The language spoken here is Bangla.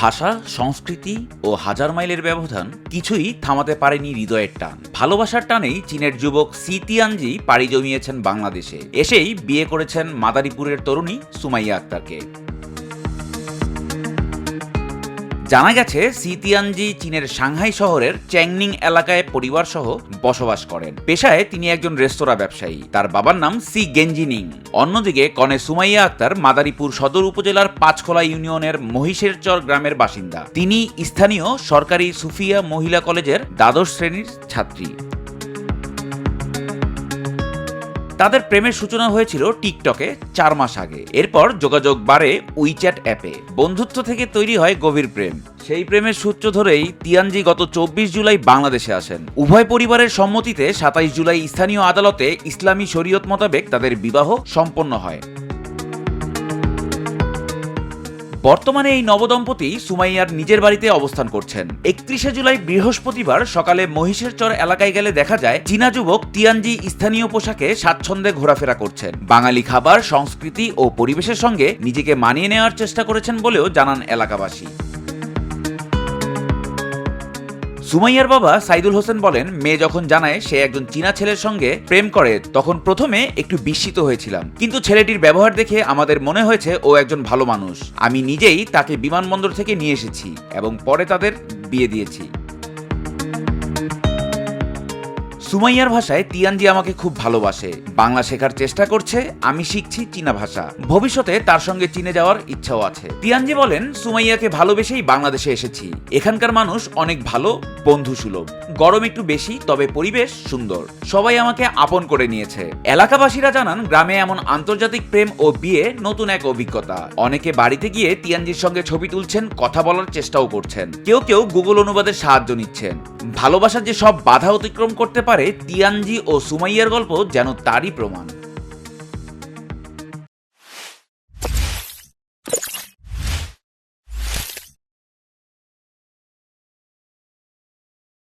ভাষা, সংস্কৃতি ও হাজার মাইলের ব্যবধান কিছুই থামাতে পারেনি হৃদয়ের টান। ভালোবাসার টানেই চীনের যুবক সি তিয়ানজি পাড়ি জমিয়েছেন বাংলাদেশে। এসেই বিয়ে করেছেন মাদারীপুরের তরুণী সুমাইয়া আক্তারকে। জানা গেছে, সিতিয়ানজি চীনের সাংহাই শহরের চ্যাংনিং এলাকায় পরিবার সহ বসবাস করেন। পেশায় তিনি একজন রেস্তোরাঁ ব্যবসায়ী। তার বাবার নাম সি গেঞ্জিনিং অন্যদিকে, কনে সুমাইয়া আক্তার মাদারীপুর সদর উপজেলার পাঁচখোলা ইউনিয়নের মহিষেরচর গ্রামের বাসিন্দা। তিনি স্থানীয় সরকারি সুফিয়া মহিলা কলেজের দ্বাদশ শ্রেণির ছাত্রী। তাদের প্রেমের সূচনা হয়েছিল টিকটকে চার মাস আগে। এরপর যোগাযোগ বাড়ে উইচ্যাট অ্যাপে। বন্ধুত্ব থেকে তৈরি হয় গভীর প্রেম। সেই প্রেমের সূত্র ধরেই তিয়ানজি গত চব্বিশ জুলাই বাংলাদেশে আসেন। উভয় পরিবারের সম্মতিতে সাতাইশ জুলাই স্থানীয় আদালতে ইসলামী শরীয়ত মোতাবেক তাদের বিবাহ সম্পন্ন হয়। বর্তমানে এই নবদম্পতি সুমাইয়ার নিজের বাড়িতে অবস্থান করছেন। একত্রিশে জুলাই বৃহস্পতিবার সকালে মহিষের চর এলাকায় গেলে দেখা যায়, চীনা যুবক তিয়ানজি স্থানীয় পোশাকে স্বাচ্ছন্দ্যে ঘোরাফেরা করছেন। বাঙালি খাবার, সংস্কৃতি ও পরিবেশের সঙ্গে নিজেকে মানিয়ে নেওয়ার চেষ্টা করেছেন বলেও জানান এলাকাবাসী। সুমাইয়ার বাবা সাইদুল হোসেন বলেন, মেয়ে যখন জানায় সে একজন চীনা ছেলের সঙ্গে প্রেম করে, তখন প্রথমে একটু বিস্মিত হয়েছিলাম। কিন্তু ছেলেটির ব্যবহার দেখে আমাদের মনে হয়েছে ও একজন ভালো মানুষ। আমি নিজেই তাকে বিমানবন্দর থেকে নিয়ে এসেছি এবং পরে তাদের বিয়ে দিয়েছি। সুমাইয়ার ভাষায় তিয়ানজি আমাকে খুব ভালোবাসে। বাংলা শেখার চেষ্টা করছে, আমি শিখছি চীনা ভাষা। ভবিষ্যতে তার সঙ্গে চীনে যাওয়ার ইচ্ছাও আছে। তিয়ানজি বলেন, সুমাইয়াকে ভালোবেসেই বাংলাদেশে এসেছি। এখানকার মানুষ অনেক ভালো বন্ধু সুলভ গরম একটু বেশি, তবে পরিবেশ সুন্দর। সবাই আমাকে আপন করে নিয়েছে। এলাকাবাসীরা জানান, গ্রামে এমন আন্তর্জাতিক প্রেম ও বিয়ে নতুন এক অভিজ্ঞতা। অনেকে বাড়িতে গিয়ে তিয়ানজির সঙ্গে ছবি তুলছেন, কথা বলার চেষ্টাও করছেন। কেউ কেউ গুগল অনুবাদের সাহায্য নিচ্ছেন। ভালোবাসা যে সব বাধা অতিক্রম করতে পারে তিয়ানজি ও সুমাইয়ার গল্প যেন তারই প্রমাণ।